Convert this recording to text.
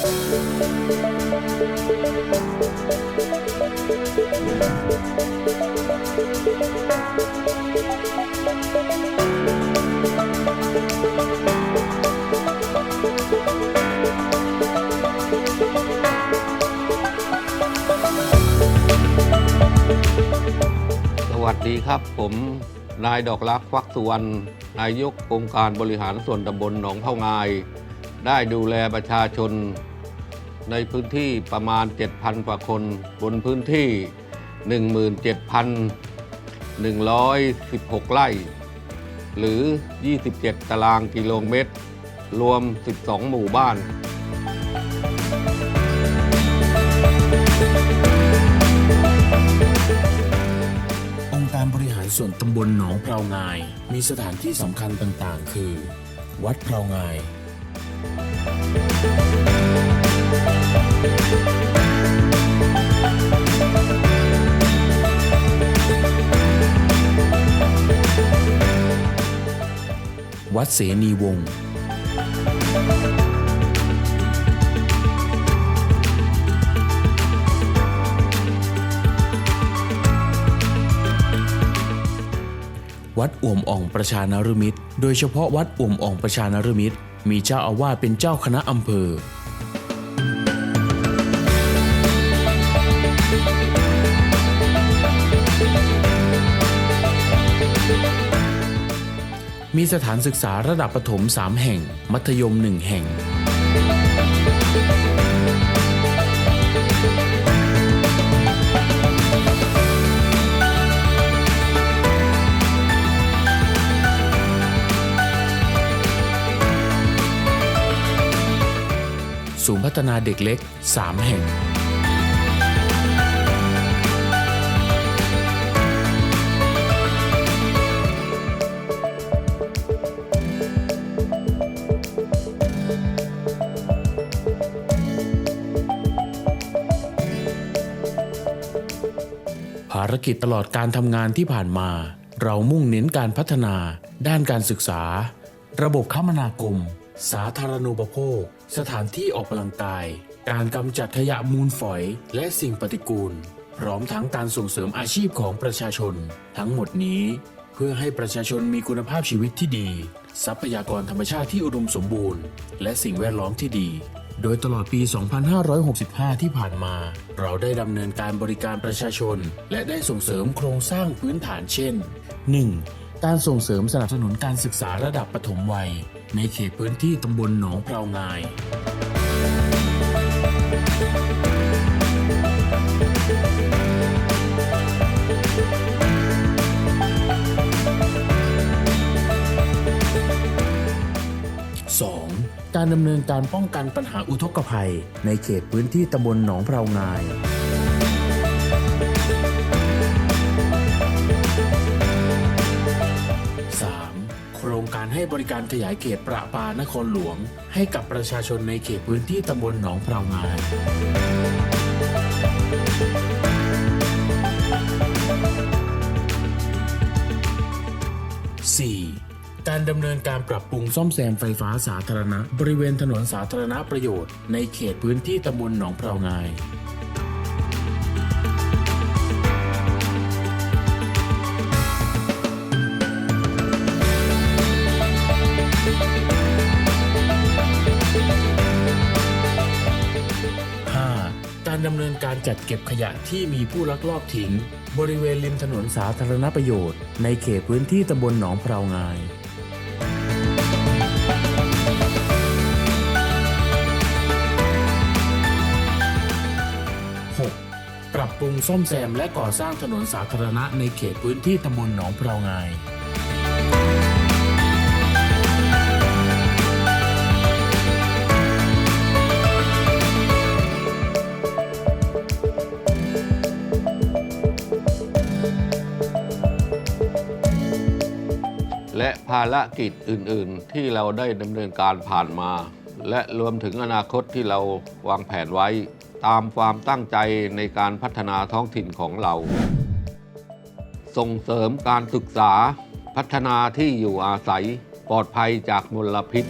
สวัสดีครับผมนายดอกรักฟักสุวรรณนายกองค์การบริหารส่วนตำบลหนองเท่างาย ได้ดูแลประชาชน ในพื้นที่ประมาณ 7,000 กว่าคน บนพื้นที่ 17,116 ไร่ หรือ 27 ตารางกิโลเมตร รวม 12 หมู่บ้านองค์การบริหารส่วนตำบลหนองเพรางาย มีสถานที่สำคัญต่างๆ คือ วัดเพรางาย วัดเสนีวงศ์วัดอ่วมอ่องประชานารมิตร โดยเฉพาะวัดอ่วมอ่องประชานารมิตร มีเจ้าอาวาสเป็นเจ้าคณะอำเภอ มีสถานศึกษาระดับประถม 3 แห่ง มัธยม 1 แห่ง ศูนย์พัฒนาเด็กเล็ก 3 แห่งารกิจตลอดการทำงานที่ผ่านมา เรามุ่งเน้นการพัฒนา ด้านการศึกษา ระบบคมนาคม สาธารณูปโภค สถานที่ออกกำลังกาย การกำจัดขยะมูลฝอย และสิ่งปฏิกูล พร้อมทั้งการส่งเสริมอาชีพของประชาชน ทั้งหมดนี้เพื่อให้ประชาชนมีคุณภาพชีวิตที่ดี ทรัพยากรธรรมชาติที่อุดมสมบูรณ์ และสิ่งแวดล้อมที่ดี โดยตลอดปี 2565 ที่ผ่านมา เราได้ดำเนินการบริการประชาชน และได้ส่งเสริมโครงสร้างพื้นฐานเช่น 1. การส่งเสริมสนับสนุนการศึกษาระดับปฐมวัย ในเขตพื้นที่ตำบลหนองเปรางาย 2. การดำเนินการป้องกันปัญหาอุทกภัย ในเขตพื้นที่ตำบลหนองเพรางายโครงการให้บริการขยายเขตประปานครหลวง ให้กับประชาชนในเขตพื้นที่ตำบลหนองเพรางาย การดำเนินการปรับปรุงซ่อมแซมไฟฟ้าสาธารณะ บริเวณถนนสาธารณประโยชน์ ในเขตพื้นที่ตำบลหนองเพรางายการดำเนินการจัดเก็บขยะที่มีผู้ลักลอบทิ้ง บริเวณริมถนนสาธารณประโยชน์ ในเขตพื้นที่ตำบลหนองเพรางาย ซ่อมแซมและก่อสร้างถนนสาธารณะในเขตพื้นที่ตำบลหนองเพรางายและภารกิจอื่น ๆ ที่เราได้ดำเนินการผ่านมา และรวมถึงอนาคตที่เราวางแผนไว้ ตามความตั้งใจในการพัฒนาท้องถิ่นของเรา ส่งเสริมการศึกษาพัฒนาที่อยู่อาศัยปลอดภัยจากมลพิษ